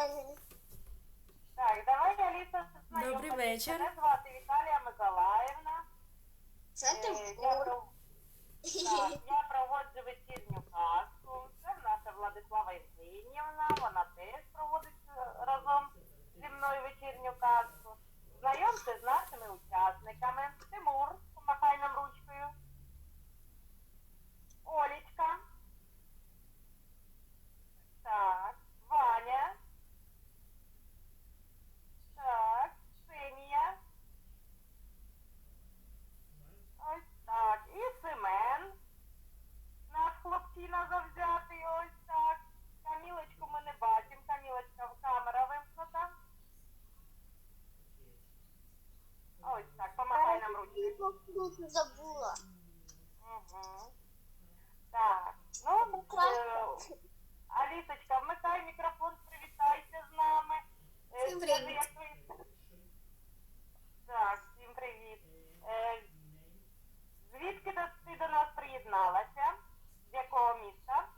Так, давай Аліса знайомитися. Добрий вечір. Мене звати Віталія Миколаївна. Це ти Е, Я, так, я проводжу вечірню казку. Це наша Владислава Євгенівна. Вона теж проводить е, разом зі мною вечірню казку. Знайомте з нашими учасниками. Тимур, помахай нам ручкою. Олічка. Так, Ваня. Так, Ксенія. Ось так. І Семен. Наш хлопчина завзятий. Ось так. Камілочку ми не бачимо. Камілочка в камера вимкнута. Ось так, помагай нам ручкою. забула. Угу. Так. Ну, е, Алісочка, вмикай мікрофон, привітайся з нами. Е, Всім скажи, привіт. як Так, всім привіт. Е, звідки до- ти до нас приєдналася? З якого міста?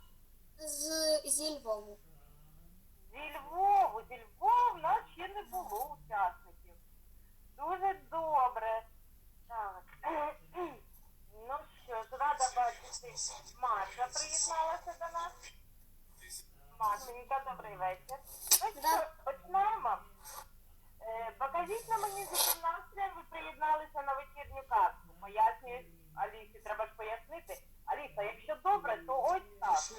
З зі Львову. Зі Львову. Зі Львову в нас ще не було учасників. Дуже добре. Так. Ну що ж, рада бачити. Маша приєдналася до нас. Машенька, добрий вечір. Да. почнемо. Е, покажіть на мені, за яким настроєм ви приєдналися на вечірню казку. Пояснюю Алісі, треба ж пояснити. Аліса, якщо добре, то ось так.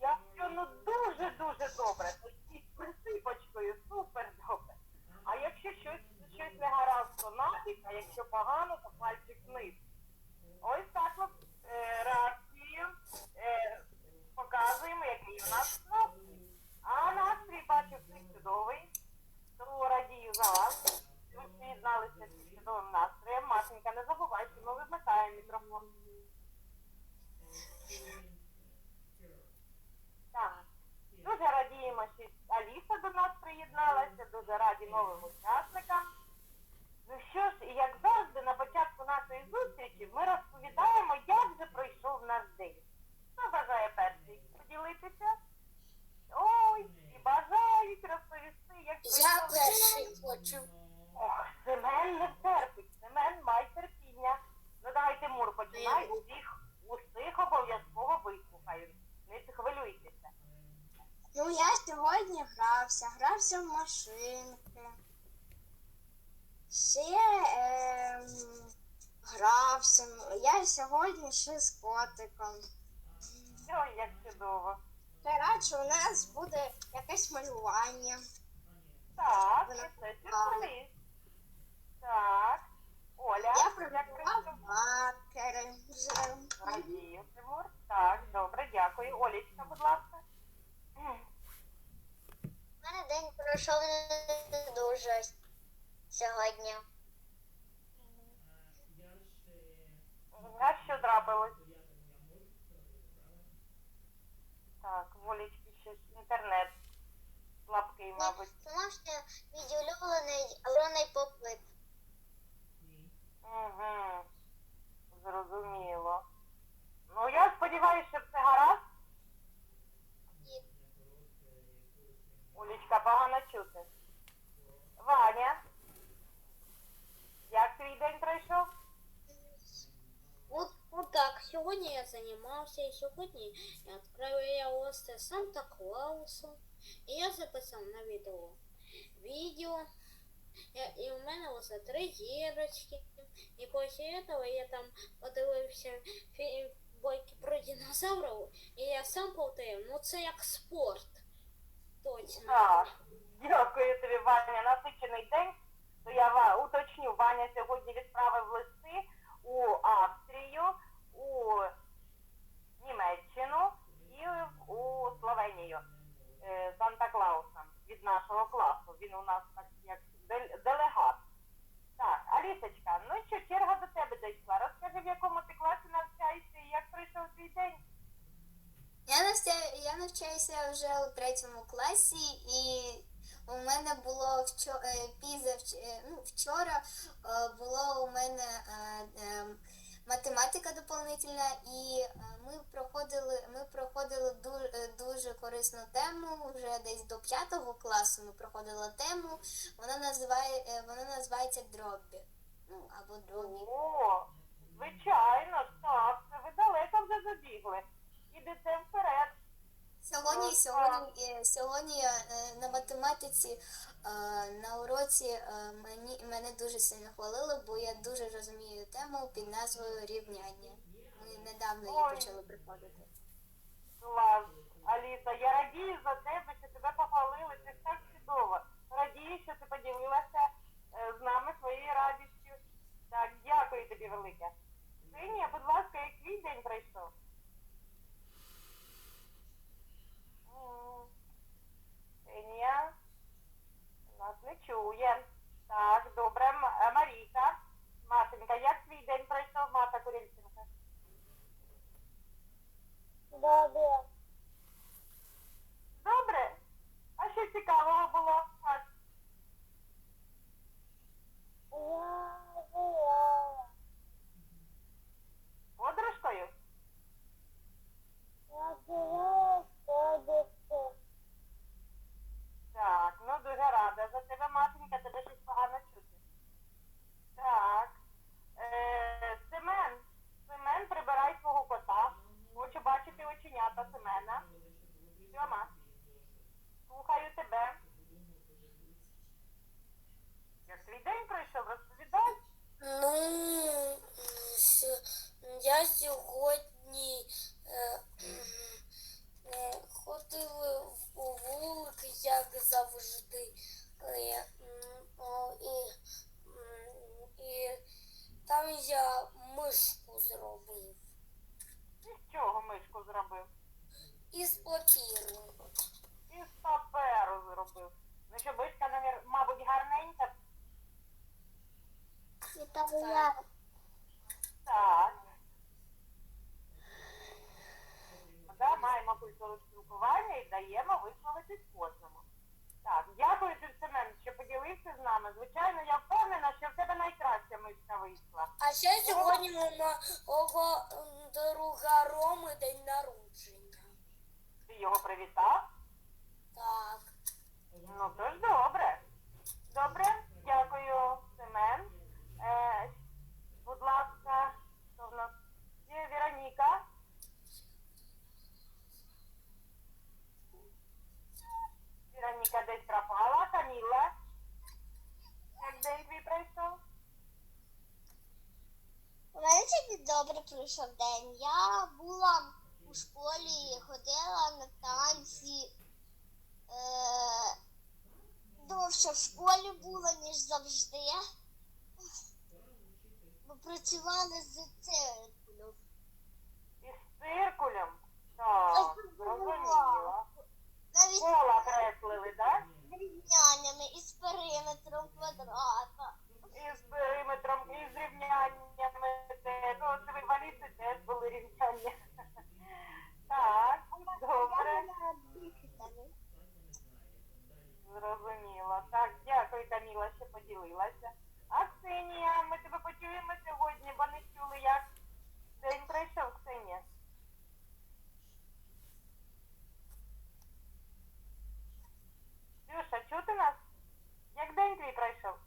Якщо ну дуже-дуже добре, то з присипочкою супер добре. А якщо щось, щось не гаразд, то нафіг, а якщо погано, то пальчик вниз. Ось так от е, реакцію е, показуємо, який у нас настрій. А настрій бачу всіх чудовий. Тому радію за вас. Ви приєдналися з чудовим настроєм. Машенька, не забувай, що ми вимикаємо мікрофон. Так. Дуже радіємо, що Аліса до нас приєдналася, дуже раді новим учасникам. Ну що ж, і як завжди, на початку нашої зустрічі ми розповідаємо, як же пройшов наш день. Хто бажає перший поділитися? Ой, і бажають розповісти, як Я перший хочу. Ох, Семен не терпить, Семен май терпіння. Ну давай, Тимур, починай, усіх, усіх обов'язково вислухають. Не хвилюйтеся. Ну, я сьогодні грався в машинки. Ще е, грався. Я сьогодні ще з котиком. Ой, як чудово. Радше у нас буде якесь малювання. Щось інтернет слабкий, мабуть. Тому що відділюваний електронний попит. Угу. Зрозуміло. Ну, я сподіваюся, що все гаразд. Олічка, погано чути. Ваня, як твій день пройшов? Сьогодні я займався, і сьогодні я відправлявся Санта Клаусу. І я записав на відео відео. Я, і у мене ось три зірочки. І після цього я там подивився фільм бойки про динозаврів, і я сам повторив, ну це як спорт. Точно. Так, дякую тобі, Ваня. Насичений день. То я уточню, Ваня сьогодні відправив листи у Австрію, у Німеччину і у Словенію е, Санта Клауса від нашого класу. Він у нас як делегат. Так, Алісочка, ну що, черга до тебе дійшла. Розкажи, в якому ти класі навчаєшся і як пройшов твій день? Я навчаю, я навчаюся вже у третьому класі, і у мене було вчора, піза вч- е, ну, вчора е, було у мене е, ем, математика доповнительна, і е, ми проходили, ми проходили дуже, дуже корисну тему. Вже десь до п'ятого класу ми проходили тему. Вона називає е, вона називається дробі. Ну або дробі. О, звичайно, так, ви далеко вже забігли. Ідете вперед. Сьогодні, Так, сьогодні, е, сьогодні е, на математиці е, на уроці е, мені мене дуже сильно хвалили, бо я дуже розумію тему під назвою рівняння. Ми недавно її Ой. почали приходити. Клас. Аліса, я радію за тебе, що тебе похвалили. Це так чудово. Радію, що ти поділилася е, з нами своєю радістю. Так, дякую тобі велике. Ксенія, будь ласка, як твій день пройшов? М, Ксенія нас не чує. Так, добре. Е, Марійка. Машенька, як твій день пройшов, мата Курільченка? Добре. А що цікавого було? Маш? Я гуляла. Подружкою? Я гуляла з тобою. Так, ну дуже рада за тебе, Машенька, тебе щось погано чути. Так. Е, Семен, Семен, прибирай свого кота. Хочу бачити оченята Семена. Сьома, слухаю тебе. Як твій день пройшов, розповідай. Ну, м, с- я сьогодні е, м, е, ходила в вулик, як завжди. Е, м, о, І, м, і там я мишку зробив І з чого мишку зробив? із папіру. Із паперу зробив. Ну що, мишка, навер- мабуть, гарненька. Так. Так. Да, маємо культуру спілкування і даємо висловитись кожному. Так, дякую тобі, Семен, що поділився з нами. Звичайно, я впевнена, що в тебе найкраща мишка вийшла. А ще сьогодні у мого друга Роми день народження. Ти його привітав? Так. Ну, то ж добре. Добре, дякую, Семен. Е, будь ласка, що в нас є Вероніка. Вероніка десь пропала, Каміла. Як день твій пройшов? У мене тільки добре пройшов день. Я була у школі, ходила на танці. Е, довше в школі була, ніж завжди. Ми працювали з циркулем. Із циркулем? Так, зрозуміло. Навіть Кола креслили, так? з рівняннями і з периметром квадрата. Із периметром, і з рівняннями теж. Ну, от ви в Алісі теж були рівняння. Так, добре. Зрозуміло. Так, дякую, Каміла, що поділилася. А Ксенія, ми тебе почуємо сьогодні, бо не чули, як день пройшов, Ксенія. Ксюша, чути нас? Як день твій пройшов?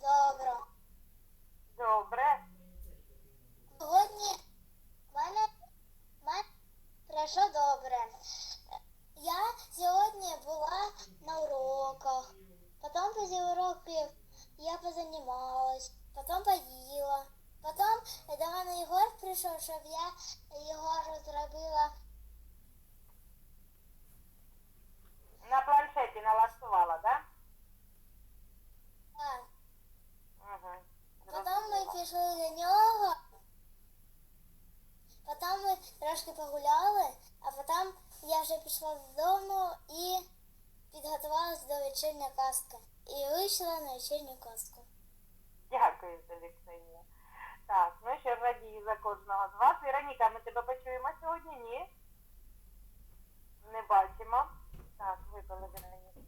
Добре. Добре. Сьогодні в мене, в мене пройшло добре. Я сьогодні була на уроках. Потім після уроків я позанімалась, потім поїла. Потім до мене Єгор прийшов, щоб я Єгору зробила. На планшеті налаштувала, так? Так. Угу. Потім ми пішли до нього. Потім ми трошки погуляли, а потім я вже пішла додому і підготувалась до вечірньої казки. І вийшла на вечірню казку. Дякую Ксенія. Так, ну що радію за кожного з вас. Вероніка, ми тебе почуємо сьогодні? Ні? Не бачимо. Так, випали Вероніка.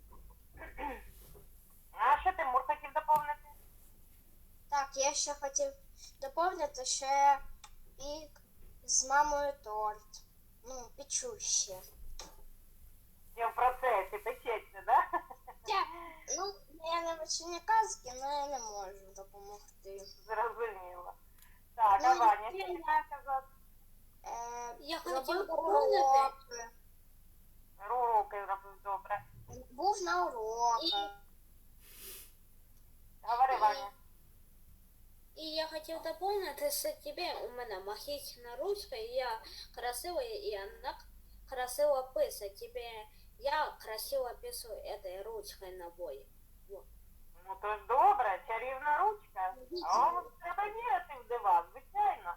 А що Тимур хотів доповнити? Так, я ще хотів доповнити ще пік з мамою торт. Ну, печу ще. Я в процесі печеться, да? Ну, я не вечірні казки, але я не можу допомогти. Зрозуміло. Так, Ну, а Ваня, я- що ти хочеш сказати? Е, Я робив хотів доповнити. уроки. Руки робив добре. Був на уроках. І- Говори, Ваня. І я хотів доповнити, що тебе у мене магічна ручка, і я красива, і вона красиво пише. Тебе я красиво пишу этой ручкой на бой. Ну то ж добре, чарівна ручка. О, треба вірити в дива, звичайно.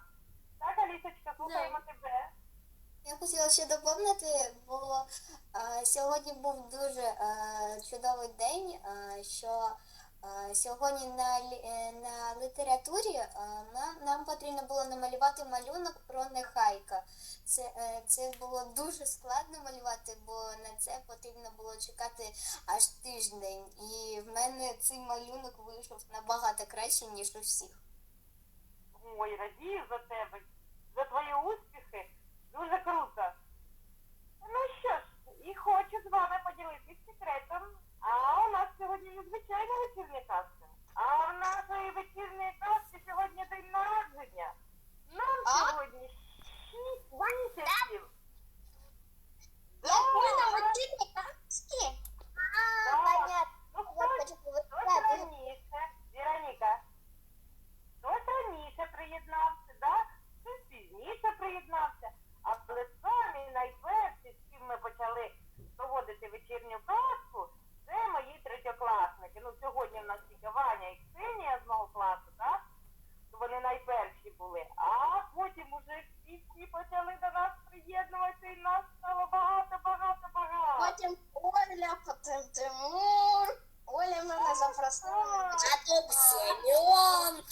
Так, Алісочка, слухаємо тебе. Я хотіла ще доповнити, бо а, сьогодні був дуже а, чудовий день, а, що сьогодні на, е, на літературі е, нам, нам потрібно було намалювати малюнок про нехайка. Це, е, це було дуже складно малювати, бо на це потрібно було чекати аж тиждень. І в мене цей малюнок вийшов набагато краще, ніж у всіх. Ой, радію за тебе, за твої успіхи. Дуже круто. Ну що ж, і хочу з вами поділитися секретом. А у нас сьогодні незвичайна вечірня казка. А в нашої вечірньої казки сьогодні день народження. Нам А? сьогодні шість місяців. Як Да. ми на вечірні казки? А, Да. понятно. Ну, Я хтось хочу Хтось повертати. раніше, Віроніка, хтось раніше приєднався, да? хтось пізніше приєднався, але самі найперші, з ким ми почали проводити вечірню казку, це мої третьокласники. Ну, сьогодні в нас тільки Ваня і Ксенія з мого класу, так? То Вони найперші були. А потім уже всі всі почали до нас приєднуватися і нас стало багато, багато, багато. Потім Оля, потім Тимур. Оля мене запросила. А тут Семен.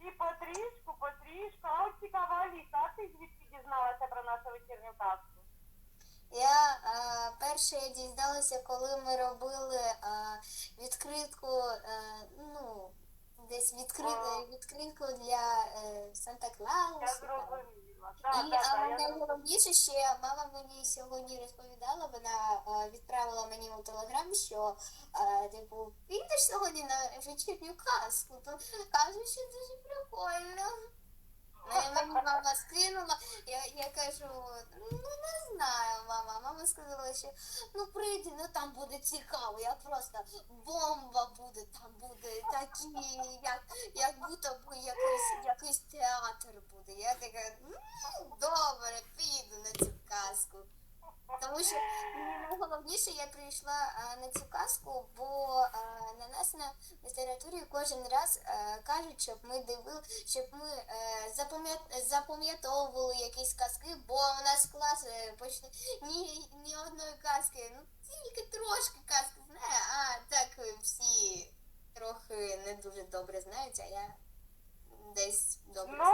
І потрішку, потрішку. А от цікава Аліса, а ти звідки дізналася про нашу вечірню казку? Я е, перше я дізналася, коли ми робили е, відкритку, е, ну, десь відкритку, відкритку для е, Санта Клауса. І а найголовніше ще мама мені сьогодні розповідала, вона відправила мені у телеграм, що типу, підеш сьогодні на вечірню казку, то кажу, що дуже прикольно. І мені мама скинула, я, я кажу, ну не знаю, мама. Мама сказала, що ну прийди, ну там буде цікаво, я просто бомба буде, там буде такі, як, як будто б якийсь, якийсь театр буде. Я така, ну добре, піду на цю казку. Тому що найголовніше я прийшла а, на цю казку, бо а, на нас на літературі кожен раз а, кажуть, щоб ми дивили, щоб ми е, запам'ят- запам'ятовували якісь казки, бо у нас клас е, почти ні, ні одної казки, ну тільки трошки казки знає, а так е, всі трохи не дуже добре знають, а я десь добре. Ну,